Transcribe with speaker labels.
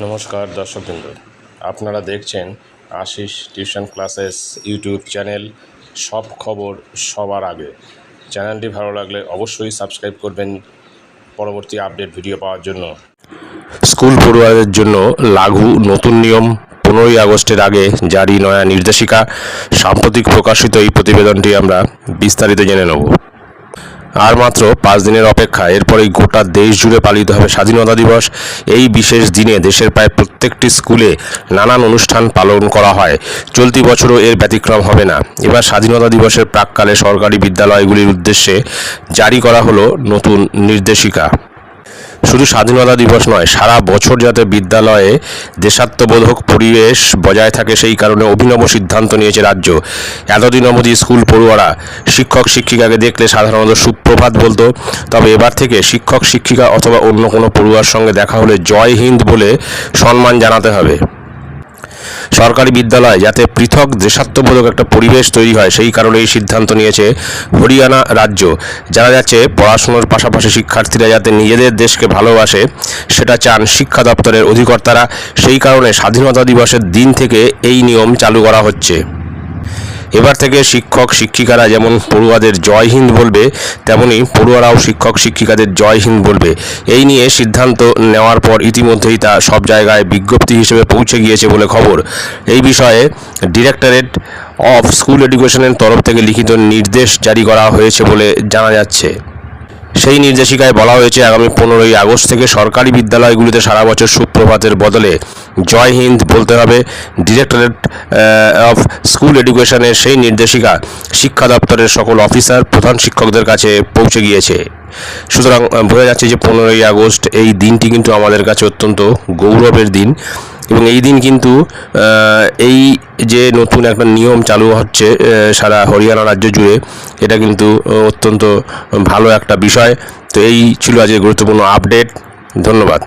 Speaker 1: নমস্কার দর্শকবৃন্দ। আপনারা দেখছেন Ashis tuition classes YouTube channel. সব খবর সবার আগে। চ্যানেলটি ভালো লাগলে অবশ্যই সাবস্ক্রাইব করবেন পরবর্তী আপডেট ভিডিও পাওয়ার জন্য। স্কুল পড়ুয়াদের জন্য লাঘু নতুন নিয়ম। পনেরোই আগস্টের আগে জারি নয়া নির্দেশিকা। সাম্প্রতিক প্রকাশিত এই প্রতিবেদনটি আমরা বিস্তারিত জেনে নেব। আর মাত্র পাঁচ দিনের অপেক্ষা। এরপরেই গোটা দেশ জুড়ে পালিত হবে স্বাধীনতা দিবস। এই বিশেষ দিনে দেশের প্রায় প্রত্যেকটি স্কুলে নানান অনুষ্ঠান পালন করা হয়। চলতি বছরও এর ব্যতিক্রম হবে না। এবার স্বাধীনতা দিবসের প্রাককালে সরকারি বিদ্যালয়গুলির উদ্দেশ্যে জারি করা হলো নতুন নির্দেশিকা। শুধু স্বাধীনতা দিবস নয়, সারা বছর যাতে বিদ্যালয়ে দেশাত্মবোধক পরিবেশ বজায় থাকে সেই কারণে অভিনব সিদ্ধান্ত নিয়েছে রাজ্য। এতদিন অবধি স্কুল পড়ুয়ারা শিক্ষক শিক্ষিকাকে দেখলে সাধারণত সুপ্রভাত বলতো, তবে এবার থেকে শিক্ষক শিক্ষিকা অথবা অন্য কোনো পড়ুয়ার সঙ্গে দেখা হলে জয় হিন্দ বলে সম্মান জানাতে হবে। সরকারি বিদ্যালয় যাতে পৃথক দেশাত্মবোধক একটা পরিবেশ তৈরি হয়, সেই কারণে এই সিদ্ধান্ত নিয়েছে হরিয়ানা রাজ্য। জানা যাচ্ছে, পড়াশুনোর পাশাপাশি শিক্ষার্থীরা যাতে নিজেদের দেশকে ভালোবাসে, সেটা চান শিক্ষা দপ্তরের অধিকর্তারা। সেই কারণে স্বাধীনতা দিবসের দিন থেকে এই নিয়ম চালু করা হচ্ছে। এবার থেকে শিক্ষক শিক্ষিকারা যেমন পড়ুয়াদের জয় হিন্দ বলবে, তেমনি পড়ুয়ারাও শিক্ষক শিক্ষিকাদের জয় হিন্দ বলবে। এই নিয়ে সিদ্ধান্ত নেওয়ার পর ইতিমধ্যেই তা সব জায়গায় বিজ্ঞপ্তি হিসেবে পৌঁছে গিয়েছে বলে খবর। এই বিষয়ে ডিরেক্টরেট অফ স্কুল এডুকেশনের তরফ থেকে লিখিত নির্দেশ জারি করা হয়েছে বলে জানা যাচ্ছে। সেই নির্দেশিকায় বলা হয়েছে, আগামী পনেরোই আগস্ট থেকে সরকারি বিদ্যালয়গুলিতে সারা বছর সুপ্রভাতের বদলে জয় হিন্দ বলতে হবে। ডিরেক্টরেট অফ স্কুল এডুকেশনের সেই নির্দেশিকা শিক্ষা দপ্তরের সকল অফিসার, প্রধান শিক্ষকদের কাছে পৌঁছে গিয়েছে। সুতরাং বোঝা যাচ্ছে যে পনেরোই আগস্ট এই দিনটি কিন্তু আমাদের কাছে অত্যন্ত গৌরবের দিন। এবং এই দিন কিন্তু এই যে নতুন একটা নিয়ম চালু হচ্ছে সারা হরিয়ানা রাজ্য জুড়ে, এটা কিন্তু অত্যন্ত ভালো একটা বিষয়। তো এই ছিল আজকে গুরুত্বপূর্ণ আপডেট ধন্যবাদ।